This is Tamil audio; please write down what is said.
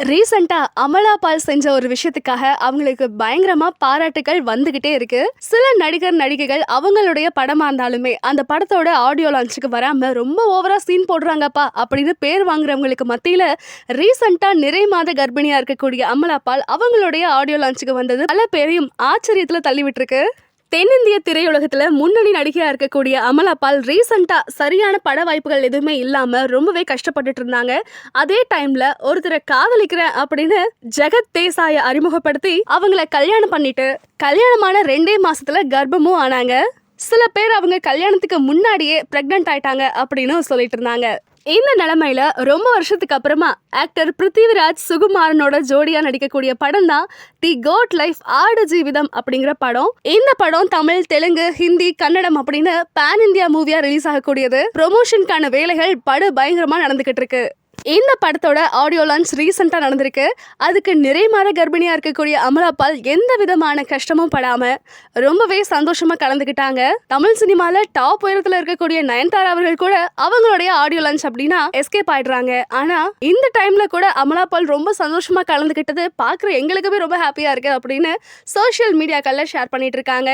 ரீசெண்டா அமலா பால் செஞ்ச ஒரு விஷயத்துக்காக அவங்களுக்கு பயங்கரமா பாராட்டுகள் வந்துகிட்டே இருக்கு. சில நடிகர் நடிகைகள் அவங்களுடைய படமா இருந்தாலுமே அந்த படத்தோட ஆடியோ லான்ச்சுக்கு வராம ரொம்ப ஓவரா சீன் போடுறாங்கப்பா அப்படின்னு பேர் வாங்குறவங்களுக்கு மத்தியில ரீசெண்டா நிறை மாத கர்ப்பிணியா இருக்கக்கூடிய அமலா பால் அவங்களுடைய ஆடியோ லான்ச்சுக்கு வந்தது பல பேரையும் ஆச்சரியத்துல தள்ளி விட்டுருக்கு தென்னிந்திய திரையுலகத்துல முன்னணி நடிகையா இருக்கக்கூடிய அமலா பால் சரியான பட வாய்ப்புகள் எதுவுமே இல்லாம ரொம்பவே கஷ்டப்பட்டுட்டு இருந்தாங்க. அதே டைம்ல ஒருத்தரை காதலிக்கிறேன் அப்படின்னு ஜெகத் தேசாய அறிமுகப்படுத்தி அவங்கள கல்யாணம் பண்ணிட்டு கல்யாணமான ரெண்டே மாசத்துல கர்ப்பமும் ஆனாங்க. சில பேர் அவங்க கல்யாணத்துக்கு முன்னாடியே பிரெக்னென்ட் ஆயிட்டாங்க அப்படின்னு சொல்லிட்டு இருந்தாங்க. இந்த நிலைமையில ரொம்ப வருஷத்துக்கு அப்புறமா ஆக்டர் பிருத்திவிராஜ் சுகுமாரனோட ஜோடியா நடிக்கக்கூடிய படம் தான் தி கோட் லைஃப் ஆடு ஜீவிதம் அப்படிங்கிற படம். இந்த படம் தமிழ் தெலுங்கு ஹிந்தி கன்னடம் அப்படின்னு பேன் இந்தியா மூவியா ரிலீஸ் ஆகக்கூடியது. ப்ரொமோஷனுக்கான வேலைகள் படு பயங்கரமா நடந்துகிட்டு இருக்கு. இந்த படத்தோட ஆடியோ லான்ச் ரீசெண்டாக நடந்திருக்கு. அதுக்கு நிறை மாத கர்ப்பிணியாக இருக்கக்கூடிய அமலா பால் எந்த விதமான கஷ்டமும் படாமல் ரொம்பவே சந்தோஷமாக கலந்துக்கிட்டாங்க தமிழ் சினிமாவில் டாப் உயரத்தில் இருக்கக்கூடிய நயன்தாரா அவர்கள் கூட அவங்களுடைய ஆடியோ லான்ச் அப்படின்னா எஸ்கேப் ஆயிடுறாங்க. ஆனால் இந்த டைமில் கூட அமலா பால் ரொம்ப சந்தோஷமாக கலந்துக்கிட்டது பார்க்குற எங்களுக்குமே ரொம்ப ஹாப்பியாக இருக்குது அப்படின்னு சோஷியல் மீடியாக்களில் ஷேர் பண்ணிட்டு இருக்காங்க.